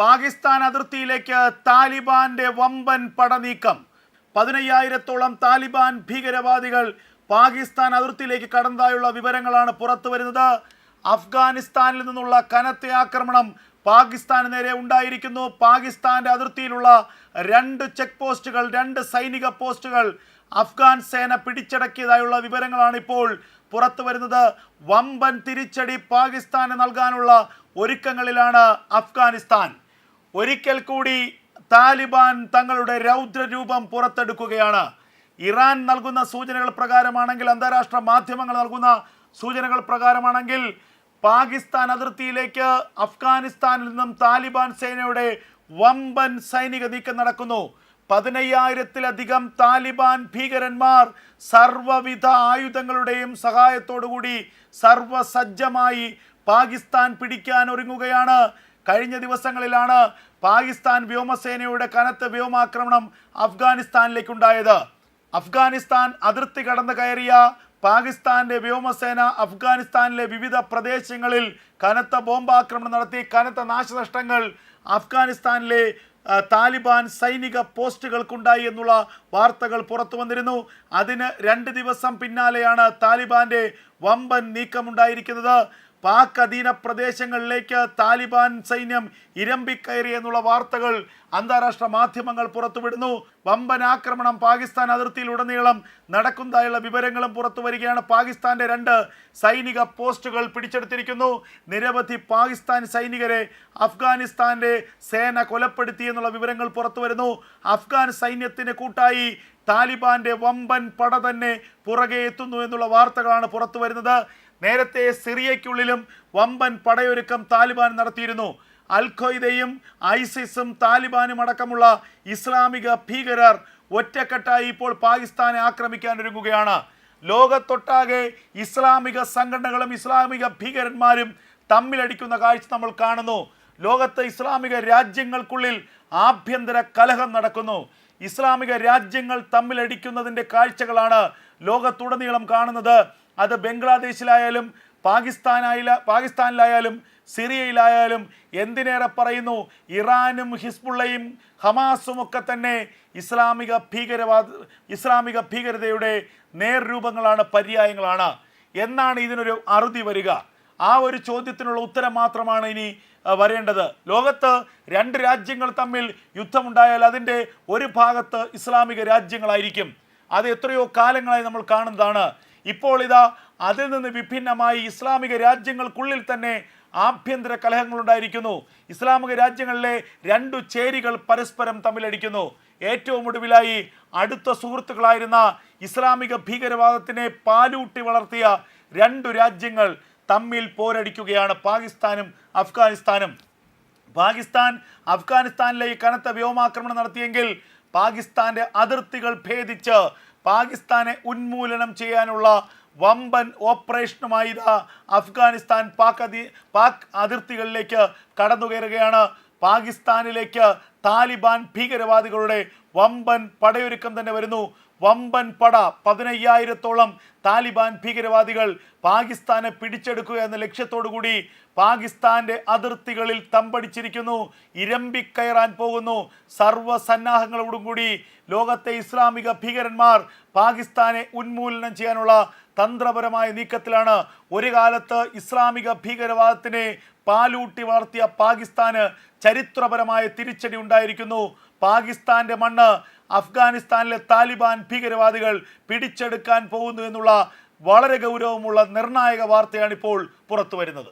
പാകിസ്ഥാൻ അതിർത്തിയിലേക്ക് താലിബാന്റെ വമ്പൻ പടനീക്കം. പതിനയ്യായിരത്തോളം താലിബാൻ ഭീകരവാദികൾ പാകിസ്ഥാൻ അതിർത്തിയിലേക്ക് കടന്നതായുള്ള വിവരങ്ങളാണ് പുറത്തു വരുന്നത്. അഫ്ഗാനിസ്ഥാനിൽ നിന്നുള്ള കനത്ത ആക്രമണം പാകിസ്ഥാന് നേരെ ഉണ്ടായിരിക്കുന്നു. പാകിസ്ഥാന്റെ അതിർത്തിയിലുള്ള രണ്ട് ചെക്ക് പോസ്റ്റുകൾ രണ്ട് സൈനിക പോസ്റ്റുകൾ അഫ്ഗാൻ സേന പിടിച്ചടക്കിയതായുള്ള വിവരങ്ങളാണ് ഇപ്പോൾ പുറത്തു വരുന്നത്. വമ്പൻ തിരിച്ചടി പാകിസ്ഥാന് നൽകാനുള്ള ഒരുക്കങ്ങളിലാണ് അഫ്ഗാനിസ്ഥാൻ. ഒരിക്കൽ കൂടി താലിബാൻ തങ്ങളുടെ രൗദ്രരൂപം പുറത്തെടുക്കുകയാണ്. ഇറാൻ നൽകുന്ന സൂചനകൾ പ്രകാരമാണെങ്കിൽ അന്താരാഷ്ട്ര മാധ്യമങ്ങൾ നൽകുന്ന സൂചനകൾ പ്രകാരമാണെങ്കിൽ പാകിസ്ഥാൻ അതിർത്തിയിലേക്ക് അഫ്ഗാനിസ്ഥാനിൽ നിന്നും താലിബാൻ സേനയുടെ വമ്പൻ സൈനിക നീക്കം നടക്കുന്നു. പതിനയ്യായിരത്തിലധികം താലിബാൻ ഭീകരന്മാർ സർവവിധ ആയുധങ്ങളുടെയും സഹായത്തോടുകൂടി സർവസജ്ജമായി പാകിസ്ഥാൻ പിടിക്കാൻ ഒരുങ്ങുകയാണ്. കഴിഞ്ഞ ദിവസങ്ങളിലാണ് പാകിസ്ഥാൻ വ്യോമസേനയുടെ കനത്ത വ്യോമാക്രമണം അഫ്ഗാനിസ്ഥാനിലേക്കുണ്ടായത്. അഫ്ഗാനിസ്ഥാൻ അതിർത്തി കടന്നു കയറിയ പാകിസ്ഥാന്റെ വ്യോമസേന അഫ്ഗാനിസ്ഥാനിലെ വിവിധ പ്രദേശങ്ങളിൽ കനത്ത ബോംബാക്രമണം നടത്തി കനത്ത നാശനഷ്ടങ്ങൾ അഫ്ഗാനിസ്ഥാനിലെ താലിബാൻ സൈനിക പോസ്റ്റുകൾക്കുണ്ടായി എന്നുള്ള വാർത്തകൾ പുറത്തു വന്നിരുന്നു. അതിന് രണ്ട് ദിവസം പിന്നാലെയാണ് താലിബാന്റെ വമ്പൻ നീക്കമുണ്ടായിരിക്കുന്നത്. പാക് അധീന പ്രദേശങ്ങളിലേക്ക് താലിബാൻ സൈന്യം ഇരമ്പിക്കയറി എന്നുള്ള വാർത്തകൾ അന്താരാഷ്ട്ര മാധ്യമങ്ങൾ പുറത്തുവിടുന്നു. വമ്പൻ ആക്രമണം പാകിസ്ഥാൻ അതിർത്തിയിൽ ഉടനീളം നടക്കുന്നതായുള്ള വിവരങ്ങളും പുറത്തു വരികയാണ്. പാകിസ്ഥാന്റെ രണ്ട് സൈനിക പോസ്റ്റുകൾ പിടിച്ചെടുത്തിരിക്കുന്നു. നിരവധി പാകിസ്ഥാൻ സൈനികരെ അഫ്ഗാനിസ്ഥാന്റെ സേന കൊലപ്പെടുത്തി എന്നുള്ള വിവരങ്ങൾ പുറത്തു വരുന്നു. അഫ്ഗാൻ സൈന്യത്തിന് കൂട്ടായി താലിബാന്റെ വമ്പൻ പട തന്നെ പുറകെ എത്തുന്നു എന്നുള്ള വാർത്തകളാണ് പുറത്തു വരുന്നത്. നേരത്തെ സിറിയയ്ക്കുള്ളിലും വമ്പൻ പടയൊരുക്കം താലിബാൻ നടത്തിയിരുന്നു. അൽ ഖ്വയ്ദയും ഐസിസും താലിബാനും അടക്കമുള്ള ഇസ്ലാമിക ഭീകരർ ഒറ്റക്കെട്ടായി ഇപ്പോൾ പാകിസ്ഥാനെ ആക്രമിക്കാൻ ഒരുങ്ങുകയാണ്. ലോകത്തൊട്ടാകെ ഇസ്ലാമിക സംഘടനകളും ഇസ്ലാമിക ഭീകരന്മാരും തമ്മിലടിക്കുന്ന കാഴ്ച നമ്മൾ കാണുന്നു. ലോകത്തെ ഇസ്ലാമിക രാജ്യങ്ങൾക്കുള്ളിൽ ആഭ്യന്തര കലഹം നടക്കുന്നു. ഇസ്ലാമിക രാജ്യങ്ങൾ തമ്മിലടിക്കുന്നതിന്റെ കാഴ്ചകളാണ് ലോകത്തുടനീളം കാണുന്നത്. അത് ബംഗ്ലാദേശിലായാലും പാകിസ്ഥാനായില പാകിസ്ഥാനിലായാലും സിറിയയിലായാലും എന്തിനേറെ പറയുന്നു? ഇറാനും ഹിസ്ബുള്ളയും ഹമാസും ഒക്കെ തന്നെ ഇസ്ലാമിക ഭീകരവാദ ഇസ്ലാമിക ഭീകരതയുടെ നേർരൂപങ്ങളാണ് പര്യായങ്ങളാണ്. എന്നാണ് ഇതിനൊരു അറുതി വരിക. ആ ഒരു ചോദ്യത്തിനുള്ള ഉത്തരം മാത്രമാണ് ഇനി വരേണ്ടത്. ലോകത്ത് രണ്ട് രാജ്യങ്ങൾ തമ്മിൽ യുദ്ധമുണ്ടായാൽ അതിന്റെ ഒരു ഭാഗത്ത് ഇസ്ലാമിക രാജ്യങ്ങളായിരിക്കും. അത് എത്രയോ കാലങ്ങളായി നമ്മൾ കാണുന്നതാണ്. ഇപ്പോൾ ഇതാ അതിൽ നിന്ന് വിഭിന്നമായി ഇസ്ലാമിക രാജ്യങ്ങൾക്കുള്ളിൽ തന്നെ ആഭ്യന്തര കലഹങ്ങളുണ്ടായിരിക്കുന്നു. ഇസ്ലാമിക രാജ്യങ്ങളിലെ രണ്ടു ചേരികൾ പരസ്പരം തമ്മിലടിക്കുന്നു. ഏറ്റവും ഒടുവിലായി അടുത്ത സുഹൃത്തുക്കളായിരുന്ന ഇസ്ലാമിക ഭീകരവാദത്തിനെ പാലൂട്ടി വളർത്തിയ രണ്ടു രാജ്യങ്ങൾ തമ്മിൽ പോരടിക്കുകയാണ്. പാകിസ്ഥാനും അഫ്ഗാനിസ്ഥാനും. പാകിസ്ഥാൻ അഫ്ഗാനിസ്ഥാനിലേക്ക് കനത്ത വ്യോമാക്രമണം നടത്തിയെങ്കിൽ പാകിസ്ഥാന്റെ അതിർത്തികൾ ഭേദിച്ച് പാകിസ്ഥാനെ ഉന്മൂലനം ചെയ്യാനുള്ള വമ്പൻ ഓപ്പറേഷനുമായി അഫ്ഗാനിസ്ഥാൻ പാക് അതി പാക് അതിർത്തികളിലേക്ക് കടന്നു കയറുകയാണ് പാകിസ്ഥാനിലേക്ക് താലിബാൻ ഭീകരവാദികളുടെ വമ്പൻ പടയൊരുക്കം തന്നെ വരുന്നു. വമ്പൻ പട പതിനയ്യായിരത്തോളം താലിബാൻ ഭീകരവാദികൾ പാകിസ്ഥാനെ പിടിച്ചെടുക്കുക എന്ന ലക്ഷ്യത്തോടു കൂടി പാകിസ്ഥാന്റെ അതിർത്തികളിൽ തമ്പടിച്ചിരിക്കുന്നു. ഇരമ്പിക്കയറാൻ പോകുന്നു. സർവസന്നാഹങ്ങളോടും കൂടി ലോകത്തെ ഇസ്ലാമിക ഭീകരന്മാർ പാകിസ്ഥാനെ ഉന്മൂലനം ചെയ്യാനുള്ള തന്ത്രപരമായ നീക്കത്തിലാണ്. ഒരു കാലത്ത് ഇസ്ലാമിക ഭീകരവാദത്തിനെ പാലൂട്ടി വളർത്തിയ പാകിസ്ഥാന് ചരിത്രപരമായ തിരിച്ചടി ഉണ്ടായിരിക്കുന്നു. പാകിസ്ഥാന്റെ മണ്ണ് അഫ്ഗാനിസ്ഥാനിലെ താലിബാൻ ഭീകരവാദികൾ പിടിച്ചെടുക്കാൻ പോകുന്നു എന്നുള്ള വളരെ ഗൗരവമുള്ള നിർണായക വാർത്തയാണിപ്പോൾ പുറത്തു വരുന്നത്